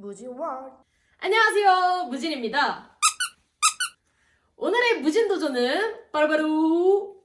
무진 월. 안녕하세요, 무진입니다. 오늘의 무진 도전은 바로바로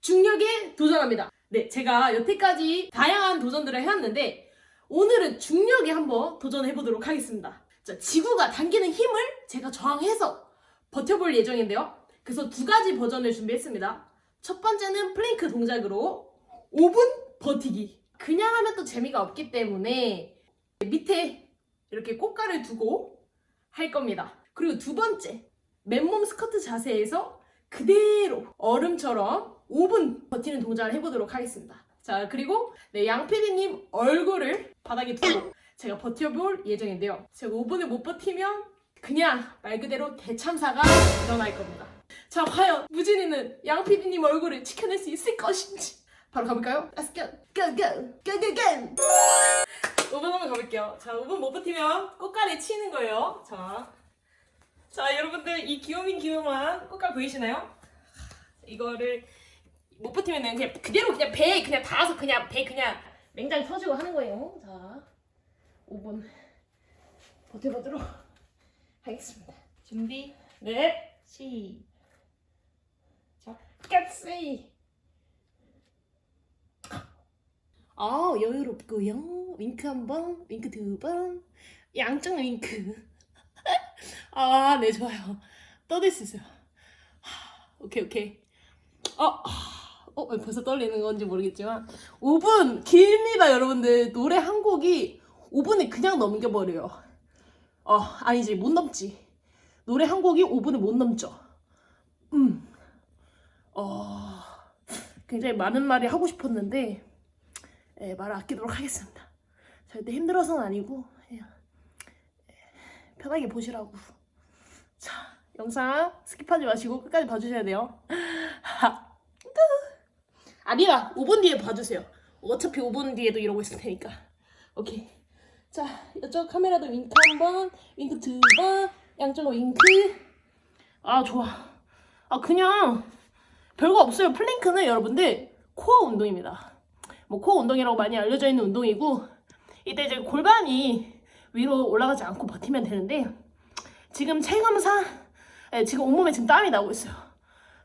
중력에 도전합니다. 네, 제가 여태까지 다양한 도전들을 해왔는데 오늘은 중력에 한번 도전해보도록 하겠습니다. 자, 지구가 당기는 힘을 제가 저항해서 버텨볼 예정인데요. 그래서 두 가지 버전을 준비했습니다. 첫 번째는 플랭크 동작으로 5분 버티기. 그냥 하면 또 재미가 없기 때문에 밑에 이렇게 꽃가를 두고 할 겁니다. 그리고 두 번째, 맨몸 스쿼트 자세에서 그대로 얼음처럼 5분 버티는 동작을 해보도록 하겠습니다. 자, 그리고 네, 양PD님 얼굴을 바닥에 두고 제가 버텨볼 예정인데요. 제가 5분을 못 버티면 그냥 말 그대로 대참사가 일어날 겁니다. 자, 과연 무진이는 양PD님 얼굴을 지켜낼 수 있을 것인지 바로 가볼까요? Let's go! Go, go! Go, go, go! 5분 한번 가볼게요. 자, 5분 못 버티면 꽃갈이 치는 거예요. 자. 자, 여러분들 이 귀요민 귀요만 꽃갈 보이시나요? 이거를 못 버티면은 그냥 그대로 그냥 배에 그냥 닿아서 그냥 배 그냥 맹장 터지고 하는 거예요. 자, 5분 버텨보도록 하겠습니다. 준비, 네, 시작. 깍지. 아, 여유롭고요. 윙크 한 번, 윙크 두 번, 양쪽 윙크. 아, 네, 좋아요. 떠들 수 있어요. 하, 오케이, 오케이. 어, 하, 어, 왜 벌써 떨리는 건지 모르겠지만, 5분 길입니다, 여러분들. 노래 한 곡이 5분에 그냥 넘겨버려요. 어, 아니지, 못 넘지. 노래 한 곡이 5분을 못 넘죠. 음, 어, 굉장히 많은 말이 하고 싶었는데, 예, 말을 아끼도록 하겠습니다. 절대 힘들어서는 아니고 그냥 예, 편하게 보시라고. 자, 영상 스킵하지 마시고 끝까지 봐주셔야 돼요. 아니야, 5분 뒤에 봐주세요. 어차피 5분 뒤에도 이러고 있을 테니까. 오케이. 자, 이쪽 카메라도 윙크 한 번, 윙크 두 번, 양쪽으로 윙크. 아, 좋아. 아, 그냥 별거 없어요. 플랭크는 여러분들 코어 운동입니다. 뭐 코어 운동이라고 많이 알려져 있는 운동이고 이때 이제 골반이 위로 올라가지 않고 버티면 되는데 지금 체감상 예, 지금 온몸에 지금 땀이 나고 있어요.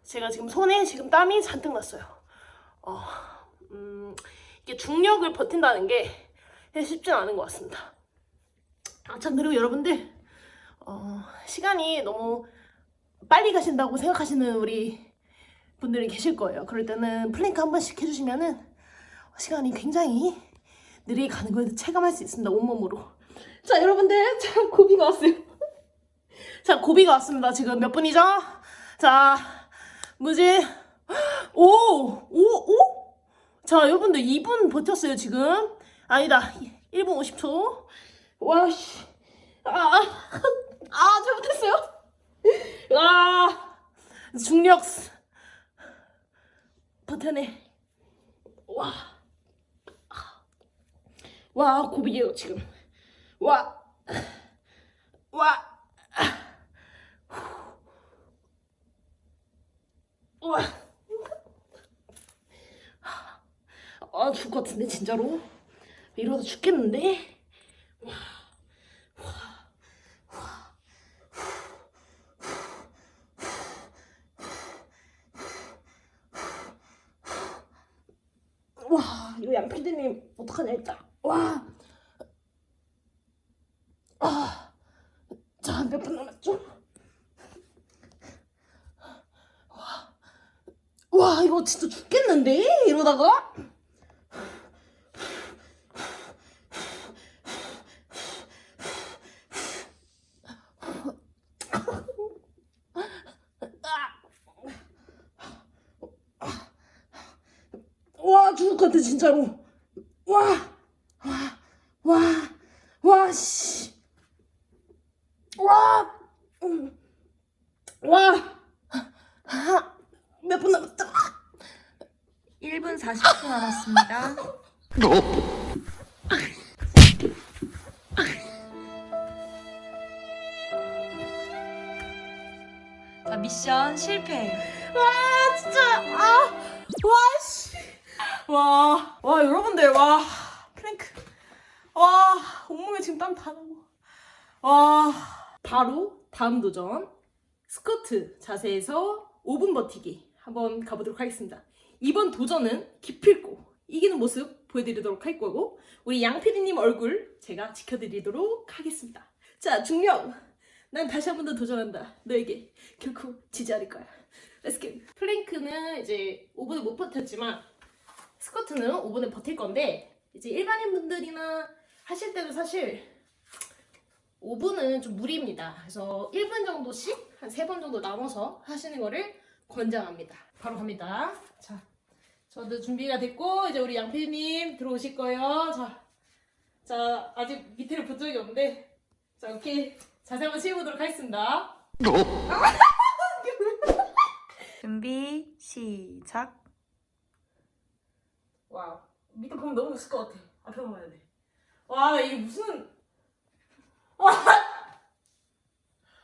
제가 지금 손에 지금 땀이 잔뜩 났어요. 어, 음, 이게 중력을 버틴다는 게 쉽진 않은 것 같습니다. 아, 참 그리고 여러분들 어, 시간이 너무 빨리 가신다고 생각하시는 우리 분들이 계실 거예요. 그럴 때는 플랭크 한 번씩 해주시면은 시간이 굉장히 느리게 가는 걸 체감할 수 있습니다. 온몸으로. 자, 여러분들, 자, 고비가 왔어요. 자, 고비가 왔습니다. 지금 몇 분이죠? 자, 무지. 오! 오! 오? 자, 여러분들 2분 버텼어요, 지금. 아니다. 1분 50초. 와, 씨. 아, 아, 아, 잘못했어요. 아, 중력. 버텨내. 와. 와 고비예요 지금 와 와. 와. 아, 죽을 것 같은데, 진짜로? 이러다 죽겠는데? 와, 이거 양피디님, 어떡하냐, 일단. 와. 아. 자, 몇 분 남았죠? 와. 와, 이거 진짜 죽겠는데? 이러다가? 와, 죽을 것 같아, 진짜로. 와. 와, 씨. 와, 음. 와, 몇 분 남았다. 1분 40초 남았습니다. 자, 미션 실패. 와, 진짜, 아, 와, 씨. 와, 와, 여러분들, 와, 플랭크. 와, 지금 땀 다 나고. 와, 바로 다음 도전. 스쿼트 자세에서 5분 버티기 한번 가보도록 하겠습니다. 이번 도전은 기필코 이기는 모습 보여드리도록 할 거고 우리 양피디님 얼굴 제가 지켜드리도록 하겠습니다. 자, 중력! 난 다시 한 번 더 도전한다. 너에게 결코 지지 않을 거야. Let's. 플랭크는 이제 5분을 못 버텼지만 스쿼트는 5분을 버틸 건데 이제 일반인 분들이나 하실 때는 사실 5분은 좀 무리입니다. 그래서 1분 정도씩 한 3번 정도 나눠서 하시는 거를 권장합니다. 바로 갑니다. 자, 저도 준비가 됐고 이제 우리 양피디님 들어오실 거예요. 자, 자 아직 밑에를 본 적이 없는데 자 이렇게 자세 한번 채워보도록 하겠습니다. 준비 시작. 와우. 밑에 보면 너무 웃을 것 같아. 앞에 보면 돼. 와, 이게 무슨. 와!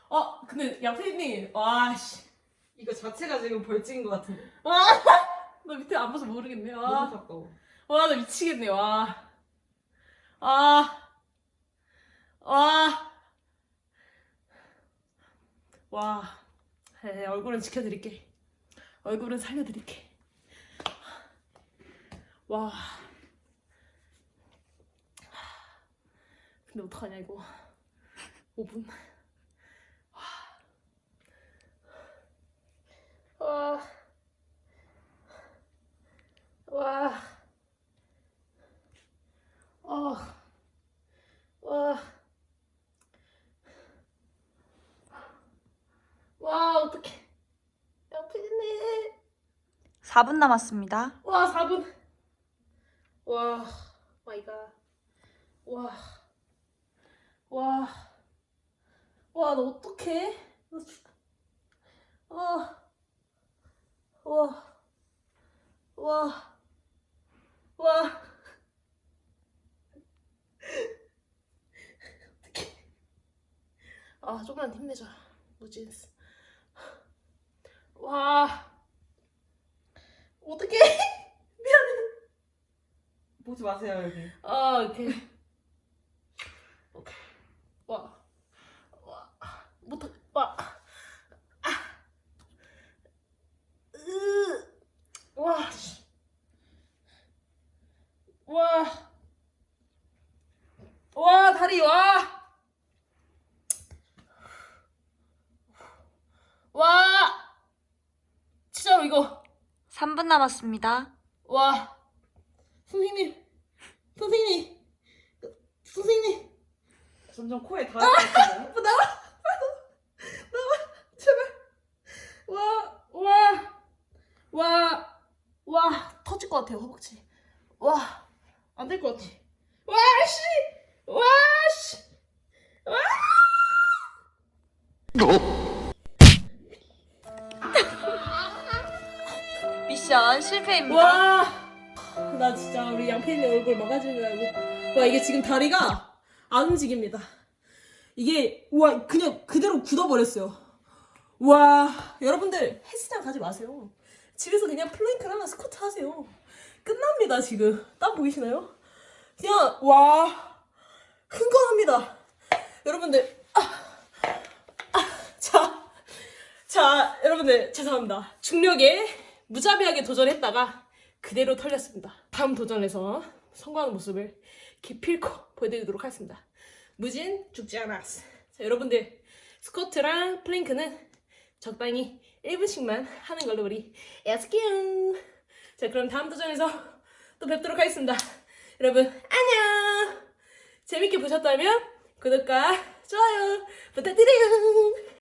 어, 근데 양피디님, 와, 씨. 이거 자체가 지금 벌칙인 것 같은데. 와! 나 밑에 안 봐서 모르겠네. 너무 와, 가까워. 와, 나 미치겠네. 와. 아. 와. 와. 에, 얼굴은 지켜드릴게. 얼굴은 살려드릴게. 와. 근데 어떡하냐, 이거. 5분. 와. 와. 어. 와. 와, 어떡해. 양피디님. 4분 남았습니다. 와, 4분. 와, 마이 갓. 와. 와. 와, 너 어떡해? 너 죽... 와. 와. 와. 와. 어떡해. 아, 조금만 힘내자. 무진스. 와. 어떡해. 보지 마세요 여기. 아. 오케이. 와. 와. 못하, 와. 아. 으. 와. 씨. 와. 와, 다리, 와. 와. 진짜로 이거. 3분 남았습니다. 와. 선생님. 선생님. 선생님. 점점 코에 닿을 것 같은데. 와, 와, 와, 와, 터질 것 같아요, 허벅지. 와, 안 될 것 같아. 와, 씨! 와, 씨! 미션 실패입니다. 와! 나 진짜 우리 양피디님 얼굴 막아주려고. 와, 이게 지금 다리가 안 움직입니다. 이게, 와, 그냥 그대로 굳어버렸어요. 와, 여러분들 헬스장 가지 마세요. 집에서 그냥 플랭크랑 스쿼트 하세요. 끝납니다, 지금. 땀 보이시나요? 그냥, 와, 흥건합니다. 여러분들, 아, 아, 자, 자, 여러분들, 죄송합니다. 중력에 무자비하게 도전했다가 그대로 털렸습니다. 다음 도전에서 성공하는 모습을 기필코 보여드리도록 하겠습니다. 무진 죽지 않았어. 자, 여러분들 스쿼트랑 플랭크는 적당히 1분씩만 하는 걸로 우리 야스키용. 자, 그럼 다음 도전에서 또 뵙도록 하겠습니다. 여러분 안녕. 재밌게 보셨다면 구독과 좋아요 부탁드려요.